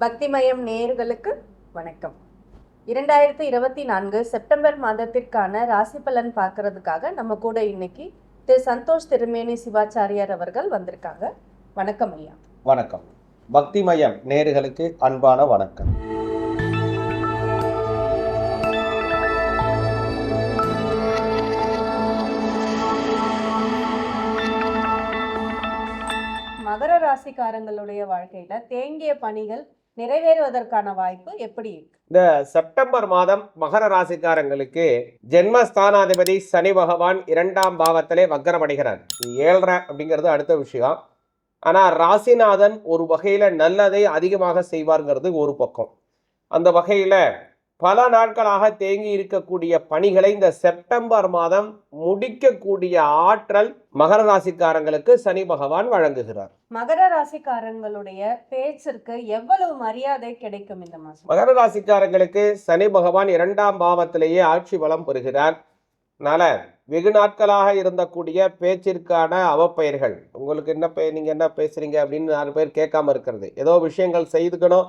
பக்திமயம் நேயர்களுக்கு வணக்கம். இரண்டாயிரத்தி இருபத்தி நான்கு செப்டம்பர் மாதத்திற்கான ராசி பலன் பார்க்கறதுக்காக நம்ம கூட இன்னைக்கு திரு சந்தோஷ் திருமேனி சிவாச்சாரியார் அவர்கள் வந்திருக்காங்க. வணக்கம் ஐயா. வணக்கம். பக்திமயம் நேர்களுக்கு அன்பான வணக்கம். மகர ராசிக்காரங்களுடைய வாழ்க்கையில தேங்கிய பணிகள் நிறைவேறுவதற்கான வாய்ப்பு எப்படி இருக்கு? இந்த செப்டம்பர் மாதம் மகர ராசிக்காரங்களுக்கு ஜென்மஸ்தானாதிபதி சனி பகவான் இரண்டாம் பாவத்திலே வக்கரமடைகிறார். இது அப்படிங்கிறது அடுத்த விஷயம். ஆனால் ராசிநாதன் ஒரு வகையில் நல்லதை அதிகமாக செய்வார்ங்கிறது ஒரு பக்கம். அந்த வகையில் பல நாட்களாக தேங்கி இருக்கக்கூடிய பணிகளை இந்த செப்டம்பர் மாதம் முடிக்கக்கூடிய ஆற்றல் மகர ராசிக்காரங்களுக்கு சனி பகவான் வழங்குகிறார். மகர ராசிக்காரங்களுடைய பேச்சிற்கு எவ்வளவு மரியாதை கிடைக்கும் இந்த மாசம் மகர ராசிக்காரங்களுக்கு சனி பகவான் இரண்டாம் பாவத்திலேயே ஆட்சி பலம் பெறுகிறார். அதனால வெகு நாட்களாக இருந்தக்கூடிய பேச்சிற்கான அவப்பெயர்கள். உங்களுக்கு என்ன பே நீங்கள் என்ன பேசுறீங்க அப்படின்னு நாலு பேர் கேட்காம இருக்கிறது. ஏதோ விஷயங்கள் செய்துக்கணும்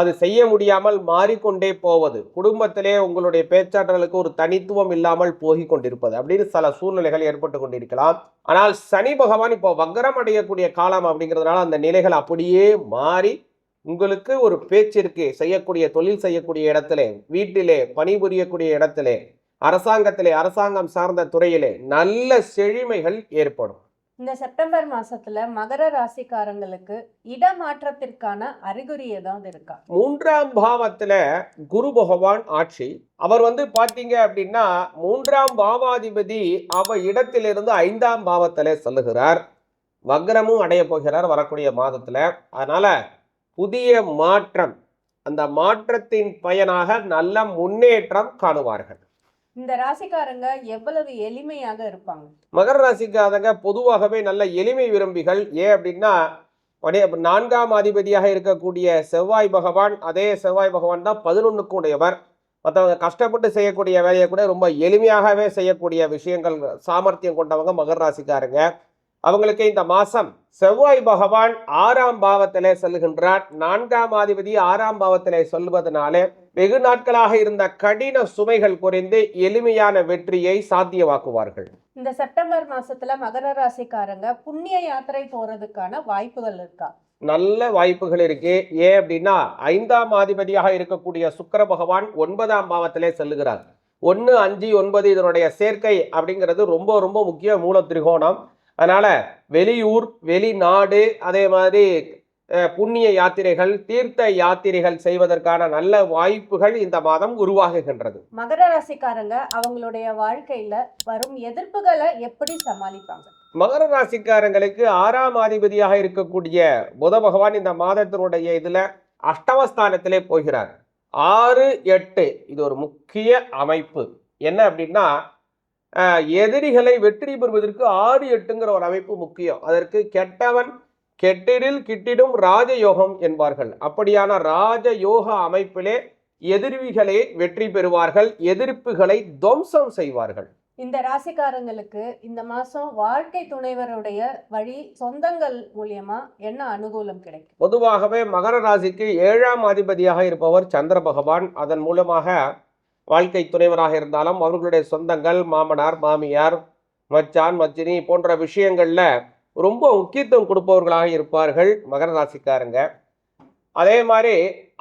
அது செய்ய முடியாமல் மாறிக்கொண்டே போவது. குடும்பத்திலே உங்களுடைய பேச்சாற்றலுக்கு ஒரு தனித்துவம் இல்லாமல் போகி கொண்டிருப்பது அப்படின்னு சில சூழ்நிலைகள் ஏற்பட்டு கொண்டிருக்கலாம். ஆனால் சனி பகவான் இப்போ வக்கரம் அடையக்கூடிய காலம் அப்படிங்கிறதுனால அந்த நிலைகள் அப்படியே மாறி உங்களுக்கு ஒரு பேச்சிற்கு செய்யக்கூடிய தொழில் செய்யக்கூடிய இடத்திலே வீட்டிலே பணிபுரியக்கூடிய இடத்திலே அரசாங்கத்திலே அரசாங்கம் சார்ந்த துறையிலே நல்ல செழுமைகள் ஏற்படும். இந்த செப்டம்பர் மாசத்துல மகர ராசிக்காரங்களுக்கு இடமாற்றத்திற்கான அறிகுறி ஏதாவது இருக்கா? மூன்றாம் பாவத்துல குரு பகவான் ஆட்சி. அவர் வந்து பாத்தீங்க அப்படின்னா மூன்றாம் பாவாதிபதி அவ இடத்திலிருந்து ஐந்தாம் பாவத்துல செல்லுகிறார். வக்ரமும் அடைய போகிறார் வரக்கூடிய மாதத்துல. அதனால புதிய மாற்றம் அந்த மாற்றத்தின் பயனாக நல்ல முன்னேற்றம் காணுவார்கள். இந்த ராசிக்காரங்க எவ்வளவு எளிமையாக இருப்பாங்க? மகர ராசிக்காரங்க பொதுவாகவே நல்ல எளிமை விரும்பிகள். ஏன் அப்படின்னா நான்காம் அதிபதியாக இருக்கக்கூடிய செவ்வாய் பகவான் அதே செவ்வாய் பகவான் தான் பதினொன்னுக்கு உடையவர். மற்றவங்க கஷ்டப்பட்டு செய்யக்கூடிய வேலையை கூட ரொம்ப எளிமையாகவே செய்யக்கூடிய விஷயங்கள் சாமர்த்தியம் கொண்டவங்க மகர ராசிக்காரங்க. அவங்களுக்கு இந்த மாசம் செவ்வாய் பகவான் ஆறாம் பாவத்திலே செல்கின்றார் நான்காம் அதிபதி ஆறாம் பாவத்திலே சொல்வதனாலே வெகு நாட்களாக இருந்த கடின சுமைகள் குறைந்து எளிமையான வெற்றியை சாத்தியமாக்குவார்கள். இந்த செப்டம்பர் மாசத்துல மகர ராசிக்காரங்க புண்ணிய யாத்திரை போறதுக்கான வாய்ப்புகள் இருக்கா? நல்ல வாய்ப்புகள் இருக்கு. ஏன் அப்படின்னா ஐந்தாம் அதிபதியாக இருக்கக்கூடிய சுக்கிர பகவான் ஒன்பதாம் பாவத்திலே செல்லுகிறார். ஒன்று அஞ்சு ஒன்பது இதனுடைய சேர்க்கை அப்படிங்கிறது ரொம்ப ரொம்ப முக்கிய மூல திரிகோணம். அதனால வெளியூர் வெளிநாடு அதே மாதிரி புண்ணிய யாத்திரைகள் தீர்த்த யாத்திரைகள் செய்வதற்கான நல்ல வாய்ப்புகள் இந்த மாதம் உருவாகுகின்றது. மகர ராசிக்காரங்க அவங்களுடைய வாழ்க்கையில வரும் எதிர்ப்புகளை எப்படி சமாளிப்பாங்க? மகர ராசிக்காரங்களுக்கு ஆறாம் அதிபதியாக இருக்கக்கூடிய புத பகவான் இந்த மாதத்தினுடைய இதுல அஷ்டமஸ்தானத்திலே போகிறார். ஆறு எட்டு இது ஒரு முக்கிய அமைப்பு. என்ன அப்படின்னா எதிரிகளை வெற்றி பெறுவதற்கு ஆறு எட்டுங்கிற ஒரு அமைப்பு முக்கியம். அதற்கு கெட்டவன் கெட்டிடில் கிட்டிடும் ராஜயோகம் என்பார்கள். அப்படியான ராஜயோக அமைப்பிலே எதிரிகளை வெற்றி பெறுவார்கள் எதிர்ப்புகளை துவம்சம் செய்வார்கள். இந்த ராசிக்காரங்களுக்கு இந்த மாசம் வாழ்க்கை துணைவருடைய வழி சொந்தங்கள் மூலியமா என்ன அனுகூலம் கிடைக்கும்? பொதுவாகவே மகர ராசிக்கு ஏழாம் அதிபதியாக இருப்பவர் சந்திர பகவான். அதன் மூலமாக வாழ்க்கை துணைவராக இருந்தாலும் அவர்களுடைய சொந்தங்கள் மாமனார் மாமியார் மச்சான் மச்சினி போன்ற விஷயங்கள்ல ரொம்ப முக்கியத்துவம் கொடுப்பவர்களாக இருப்பார்கள் மகர ராசிக்காரங்க. அதே மாதிரி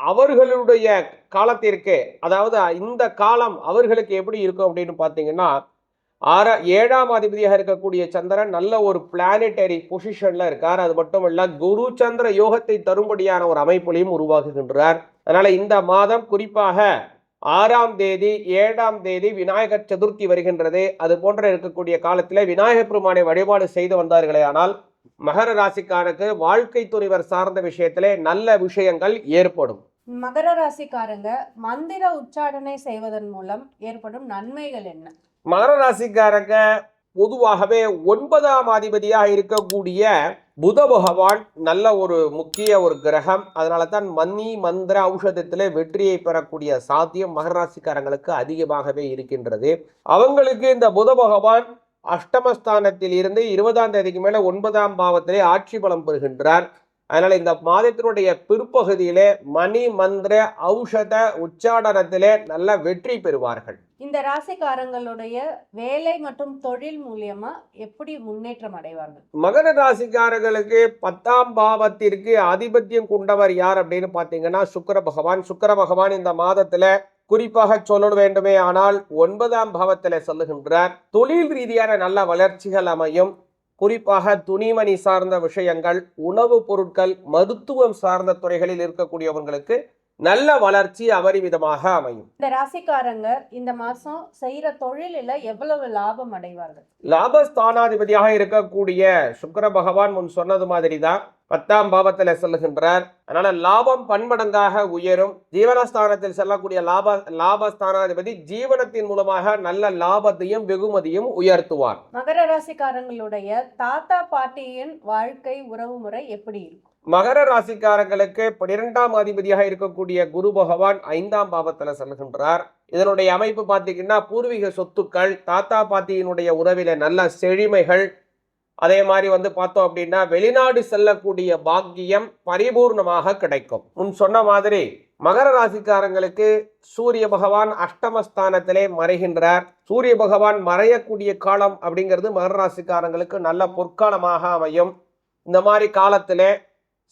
அவர்களுடைய காலத்திற்கு அதாவது இந்த காலம் அவர்களுக்கு எப்படி இருக்கும் அப்படின்னு பார்த்தீங்கன்னா ஆற ஏழாம் அதிபதியாக இருக்கக்கூடிய சந்திரன் நல்ல ஒரு பிளானட்டரி பொசிஷன்ல இருக்கார். அது மட்டும் இல்ல குரு சந்திர யோகத்தை தரும்படியான ஒரு அமைப்புலையும் உருவாக்குகின்றார் அதனால இந்த மாதம் குறிப்பாக ஆறாம் தேதி ஏழாம் தேதி விநாயகர் சதுர்த்தி வருகின்றது. அது போன்ற இருக்கக்கூடிய காலத்திலே விநாயகர் பெருமானை வழிபாடு செய்து வந்தார்களே ஆனால் மகர ராசிக்காரருக்கு வாழ்க்கை துணிவர் சார்ந்த விஷயத்திலே நல்ல விஷயங்கள் ஏற்படும். மகர ராசிக்காரங்க மந்திர உச்சாடனை செய்வதன் மூலம் ஏற்படும் நன்மைகள் என்ன? மகர ராசிக்காரங்க பொதுவாகவே ஒன்பதாம் அதிபதியாக இருக்கக்கூடிய புத பகவான் நல்ல ஒரு முக்கிய ஒரு கிரகம். அதனால தான் மன்னி மந்திர ஔஷதத்தில் வெற்றியை பெறக்கூடிய சாத்தியம் மகர ராசிக்காரங்களுக்கு அதிகமாகவே இருக்கின்றது. அவங்களுக்கு இந்த புத பகவான் அஷ்டமஸ்தானத்தில் இருந்து இருபதாம் தேதிக்கு மேலே ஒன்பதாம் பாவத்திலே ஆட்சி பலம் பெறுகின்றார். அதனால் இந்த மாதத்தினுடைய பிற்பகுதியிலே மணி மந்திர ஔஷத உச்சாடனத்திலே நல்ல வெற்றி பெறுவார்கள். இந்த ராசிக்காரங்களுடைய வேலை மற்றும் தொழில் மூலியமா எப்படி முன்னேற்றம் அடைவார்கள்? மகர ராசிக்காரர்களுக்கு பத்தாம் பாவத்திற்கு ஆதிபத்தியம் கொண்டவர் யார் அப்படின்னு பார்த்தீங்கன்னா சுக்கர பகவான். சுக்கர பகவான் இந்த மாதத்துல குறிப்பாக சொல்ல வேண்டுமே ஆனால் ஒன்பதாம் பாவத்தில் சொல்லுகின்றார் தொழில் ரீதியான நல்ல வளர்ச்சிகள் அமையும். குறிப்பாக துணிமணி சார்ந்த விஷயங்கள் உணவுப் பொருட்கள் மருத்துவம் சார்ந்த துறைகளில் இருக்கக்கூடியவங்களுக்கு நல்ல வளர்ச்சி அபரிமிதமாக அமையும். இந்த ராசிக்காரங்க இந்த மாசம் செய்யற தொழிலில் எவ்வளவு லாபம் அடைவார்கள்? லாபஸ்தானாதிபதியாக இருக்கக்கூடிய சுக்கிர பகவான் முன் சொன்னது மாதிரி தான் பத்தாம் பாவத்தில் செல்லுகின்றார். அதனால லாபம் பன்மடங்காக உயரும். ஜீவனஸ்தானத்தில் செல்லக்கூடிய லாப லாபஸ்தானாதிபதி ஜீவனத்தின் மூலமாக நல்ல லாபத்தையும் வெகுமதியும் உயர்த்துவார். மகர ராசிக்காரங்களுடைய தாத்தா பாட்டியின் வாழ்க்கை உறவு முறை எப்படி இருக்கும்? மகர ராசிக்காரங்களுக்கு பன்னிரெண்டாம் அதிபதியாக இருக்கக்கூடிய குரு பகவான் ஐந்தாம் பாவத்துல செல்கின்றார் இதனுடைய அமைப்பு பார்த்தீங்கன்னா பூர்வீக சொத்துக்கள் தாத்தா பாட்டியினுடைய உறவில நல்ல செழிமைகள் அதே மாதிரி வந்து பார்த்தோம் அப்படின்னா வெளிநாடு செல்லக்கூடிய பாக்கியம் பரிபூர்ணமாக கிடைக்கும். முன் சொன்ன மாதிரி மகர ராசிக்காரங்களுக்கு சூரிய பகவான் அஷ்டமஸ்தானத்திலே மறைகின்றார். சூரிய பகவான் மறையக்கூடிய காலம் அப்படிங்கிறது மகர ராசிக்காரங்களுக்கு நல்ல பொற்காலமாக அமையும். இந்த மாதிரி காலத்திலே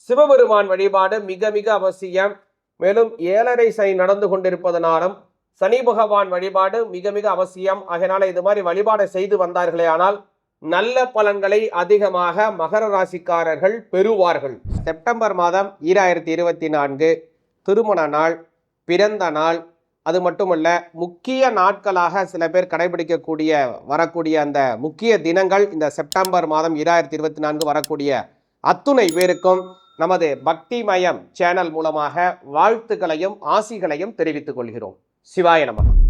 சிவபெருமான் வழிபாடு மிக மிக அவசியம். மேலும் ஏழரை சனி நடந்து கொண்டிருப்பதனாலும் சனி பகவான் வழிபாடு மிக மிக அவசியம். அதனால இது மாதிரி வழிபாடை செய்து வந்தார்களே ஆனால் நல்ல பலன்களை அதிகமாக மகர ராசிக்காரர்கள் பெறுவார்கள். செப்டம்பர் மாதம் ஈராயிரத்தி இருபத்தி நான்கு திருமண நாள் பிறந்த நாள் அது மட்டுமல்ல முக்கிய நாட்களாக சில பேர் கடைபிடிக்கக்கூடிய வரக்கூடிய அந்த முக்கிய தினங்கள் இந்த செப்டம்பர் மாதம் ஈராயிரத்தி இருபத்தி நான்கு வரக்கூடிய அத்துணை பேருக்கும் நமது பக்திமயம் சேனல் மூலமாக வாழ்த்துக்களையும் ஆசிகளையும் தெரிவித்துக் கொள்கிறோம். சிவாய நமகம்